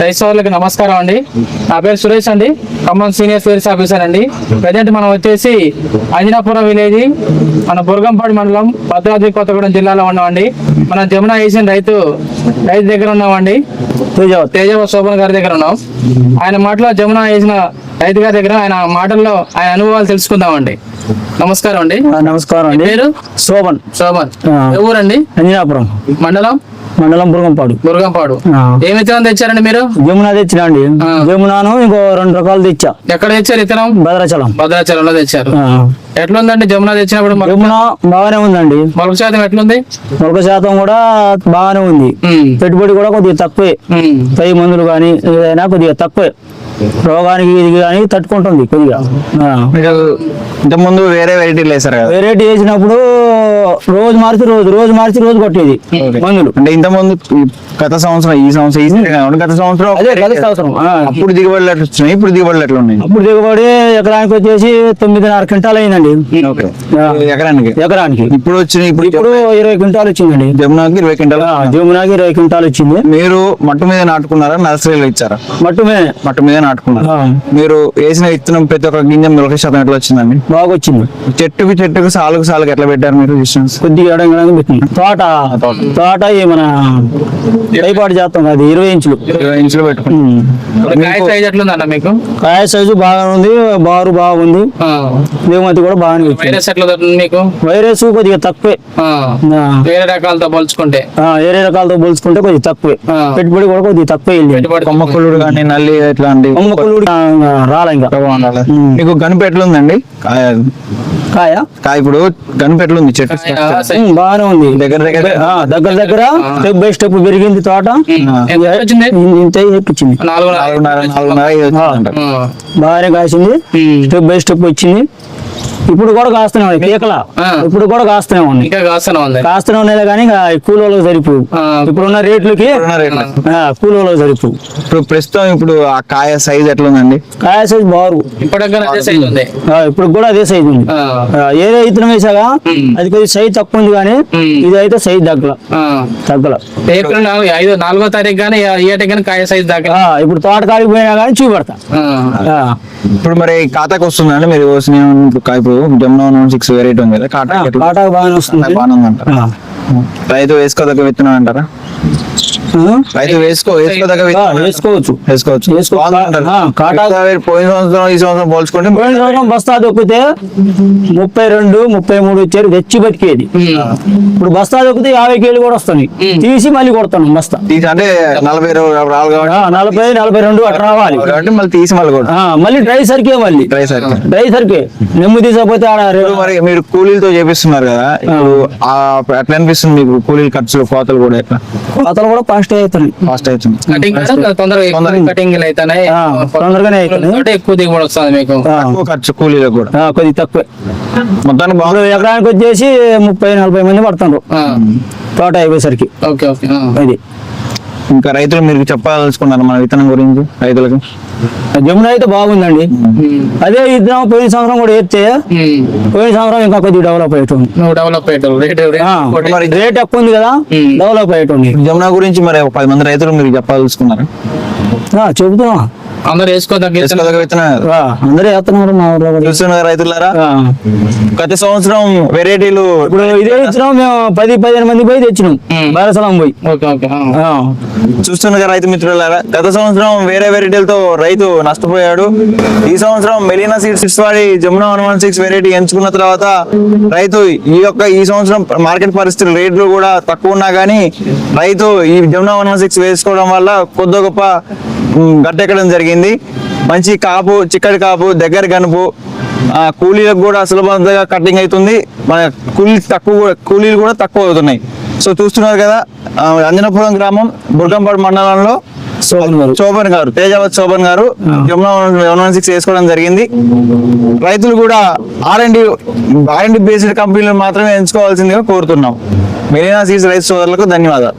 రైతు సోదరులకు నమస్కారం అండి. నా పేరు సురేష్ అండి. ఖమ్మం సీనియర్ సేల్స్ ఆఫీసర్ అండి. ప్రజెంట్ మనం వచ్చేసి అంజనాపురం విలేజ్ మన బుర్గంపాడు మండలం భద్రాద్రి కొత్తగూడెం జిల్లాలో ఉన్నామండి. మన జమున వేసిన రైతు రైతు దగ్గర ఉన్నామండి. తేజ తేజవ శోభన్ గారి దగ్గర ఉన్నాం. ఆయన మాటలో జమున వేసిన రైతు గారి దగ్గర ఆయన మాటల్లో ఆయన అనుభవాలు తెలుసుకుందామండి. నమస్కారం అండి. నమస్కారం అండి. పేరు? శోభన్. శోభన్. ఊరండి అంజనాపురం. మండలం? మండలం బురగంపాడు. బుర్గంపాడు. ఆ. ఏ విత్తనం తెచ్చారండి మీరు? జమున తెచ్చినా అండి. జమునాను ఇంకో రెండు రకాలు తెచ్చా. ఎక్కడ తెచ్చారు విత్తనం? భద్రాచలం. భద్రాచలంలో తెచ్చారు. ఆ. ఎట్లుందండి జమున తెచ్చినప్పుడు జమున బాగానే ఉందండి. మొలక శాతం ఎట్లుంది? మొలక శాతం కూడా బాగానే ఉంది. పెట్టుబడి కూడా కొద్దిగా తక్కువే. పై మందులు కానీ ఏదైనా కొద్దిగా తక్కువే. రోగానికి ఇది కానీ తట్టుకుంటుంది కొద్దిగా. ఇంతకుముందు వేరే వెరైటీలు వేసారు కదా? వెరైటీ వేసినప్పుడు రోజు మార్చి రోజు రోజు మార్చి రోజు కొట్టేది మందులు. అంటే ఇంతకుముందు ఈ గత సంవత్సరం ఈ సంవత్సరం ఈ సంవత్సరం కాకుండా గత సంవత్సరం అదే గత సంవత్సరం. అప్పుడు దిగుబడులు ఎట్లా వచ్చినాయి? ఇప్పుడు దిగుబడులు ఎట్లా ఉన్నాయి? అప్పుడు దిగుబడి ఎకరానికి వచ్చేసి తొమ్మిదిన్నర క్వింటాల్ అయిందండి. ఎకరానికి? ఎకరానికి. ఇప్పుడు వచ్చినాయి ఇప్పుడు ఇప్పుడు ఇరవై క్వింటాల్ వచ్చిందండి. జమునాకి ఇరవై క్వింటాలు జమునాకి ఇరవై క్వింటాల్ వచ్చింది. మీరు మట్టు మీద నాటుకున్నారా? నర్సరీలో ఇచ్చారా? మట్టుమే మట్టు మీద నాటుకున్నారా. మీరు వేసిన విత్తనం ప్రతి ఒక్క గింజ మొలక శాతం ఎట్లా వచ్చిందండి బాగా వచ్చింది చెట్టుకి చెట్టుకు సాలుకు సాలుకు ఎట్లా పెట్టారు మీరు డిస్టెన్స్ కొద్దిగా పెట్టింది. తోట తోట. మన పైపాటు చేస్తాం అది ఇరవై ఇంచులు. ఇరవై ఇంచులు పెట్టుకుని ఉమ్. ఇప్పుడు కాయ సైజ్ ఎట్లుందన్న మీకు? కాయ సైజు బాగా ఉంది బారు బాగుంది. ఆ, దిగుమతి కూడా బాగానే వచ్చింది. వైరస్ ఎట్లా మీకు? వైరస్ కొద్దిగా తక్కువే. వేరే రకాలతో పోల్చుకుంటే. ఆ, ఏరే రకాలతో పోల్చుకుంటే కొద్దిగా తక్కువే. పెట్టుబడి కూడా కొద్దిగా తక్కువే వెళ్ళింది. పెట్టుబడి కొమ్మకుళ్ళుడు కానీ నల్లి ఎట్లాంటి రాలే ఇంకా. మీకు గనుపు ఎట్లుందండి కాయ? కాయ కాయ ఇప్పుడు గనుపు ఎట్లుంది చెట్టు బాగానే ఉంది. దగ్గర దగ్గర. ఆ, దగ్గర దగ్గర స్టెప్ బై స్టెప్ పెరిగింది తోట. ఇంత ఎక్కించింది. బాగానే కాసింది. స్టెప్ బై స్టెప్ వచ్చింది. ఇప్పుడు కూడా కాస్తూనే ఉన్నాయి పీకల ఆ. ఇప్పుడు కూడా కాస్తూనే ఉన్నాయి. ఇంకా కాస్తూనే ఉంది. కాస్తూనే ఉన్నాయి కానీ ఇంకా కూలోళ్ళకి సరిపోవు. ఆ, ఇప్పుడున్న రేట్లకి కూలోళ్ళకి సరిపోవు. ఇప్పుడు ప్రస్తుతం ఇప్పుడు ఆ కాయ సైజ్ ఎట్లుందండి? కాయ సైజ్ బారు. ఇప్పుడు ఉంది. ఇప్పుడు కూడా అదే సైజ్ ఉంది. ఏదే ఇతనం వేసాగా. అది కొద్దిగా సైజ్ తక్కువ ఉంది కానీ. ఇది అయితే సైజ్ తగ్గల. తగ్గల. ఏప్రిల్ ఐదు నాలుగో తారీఖు కానీ కానీ కాయ సైజ్ దాకా ఆ, ఇప్పుడు తోట పోయినా కానీ చూపెడతా. ఇప్పుడు మరి ఖాతాకు వస్తుందండి మీరు కాయ ఇప్పుడు జమునా వన్ సిక్స్ వెరైటీ ఉంది కదా కాటా బాగానే వస్తుంది. బాగానే. రైతు వేసుకోదగ్గ విత్తనం అంటారా? వేసుకో వేసుకోదగ్గ వేసుకోవచ్చు. వేసుకోవచ్చు. పోయిన సంవత్సరం ఈ సంవత్సరం పోల్చుకుంటే పోయిన సంవత్సరం బస్తా దొక్కితే ముప్పై రెండు ముప్పై మూడు వచ్చారు తెచ్చి బతికేది. ఇప్పుడు బస్తా దొక్కితే యాభై కేలు కూడా వస్తాయి. తీసి మళ్ళీ కొడతాను బస్తా. అంటే నలభై నలభై నలభై రెండు అట్లా రావాలి. మళ్ళీ తీసి మళ్ళీ మళ్ళీ డ్రై సరికే మళ్ళీ. ట్రై సార్ డ్రై సరికే. నెమ్ము తీసకపోతే మరి మీరు కూలీలతో చేపిస్తున్నారు కదా ఎట్లా అనిపిస్తుంది మీకు కూలీల ఖర్చులు కోతలు కూడా ఎట్లా? కోతలు కూడా ఫాస్ట్ అవుతాయి ఫాస్ట్ అవుతుంది. కటింగ్ కూడా తొందరగా ఎక్కువ కటింగ్ అయితేనే ఆ, తొందరగానే ఎక్కువ దిగుబడి వస్తుంది మీకు. ఖర్చు కూలీలకు కూడా. ఆ, కొద్దిగా తక్కువే. మొత్తానికి బాగుంది ఎకరానికి వచ్చేసి ముప్పై నలభై మంది పడుతుండ్రు. ఆ, తోట అయిపోయేసరికి. Okay okay. అది. ఇంకా రైతులు మీరు చెప్పాలనుకున్నారు మన విత్తనం గురించి రైతులకు. జమున అయితే బాగుందండి. ఉమ్, అదే ఇద్దరం పోయిన సంవత్సరం కూడా ఎత్తే ఉమ్. పోయిన సంవత్సరం ఇంకా కొద్దిగా డెవలప్ అయ్యేటుంది. డెవలప్ అయ్యేటోళ్ళు. రేట్ ఎక్కువ ఉంది కదా. డెవలప్ అయ్యేటుంది. జమునా గురించి మరి ఒక పది మంది రైతులు మీరు చెప్పాలనుకున్నారు ఆ, చెబుతున్నా. అందరు వేసుకోదగ్గ వేసుకోదగ్గ విత్తనం ఆ, అందరూ వేస్తున్నారు మా ఊర్లో. చూస్తున్నారు రైతులారా? గత సంవత్సరం వెరైటీలు ఇప్పుడు ఇదే ఇచ్చినాం మేము పది పదిహేను మంది పోయి తెచ్చినాం. బారసలం పోయి. ఓకే ఓకే చూస్తున్నారు రైతు మిత్రులారా? గత సంవత్సరం వేరే వెరైటీలతో రైతు నష్టపోయాడు. ఈ సంవత్సరం మెలీనా సీడ్ సిక్స్ వాడి Jamuna one one six variety ఎంచుకున్న తర్వాత రైతు ఈ యొక్క ఈ సంవత్సరం మార్కెట్ పరిస్థితులు రేట్లు కూడా తక్కువ ఉన్నా కానీ రైతు ఈ జమునా వన్ వన్ సిక్స్ వేసుకోవడం వల్ల కొద్ది గొప్ప గట్టెక్కడం జరిగింది. మంచి కాపు చిక్కడి కాపు దగ్గర గనుపు ఆ, కూలీలకు కూడా సులభంగా కటింగ్ అవుతుంది. మన కూలీ తక్కువ కూలీలు కూడా తక్కువ అవుతున్నాయి. సో చూస్తున్నారు కదా అంజనపురం గ్రామం బుర్గంపాడు మండలంలో శోభన్ గారు. తేజావత్ శోభన్ గారు జమునా సిక్స్ వేసుకోవడం జరిగింది. రైతులు కూడా R and R and based కంపెనీలు మాత్రమే ఎంచుకోవాల్సిందిగా కోరుతున్నాం. మెరీనా సీడ్స్ రైతు సోదరులకు ధన్యవాదాలు.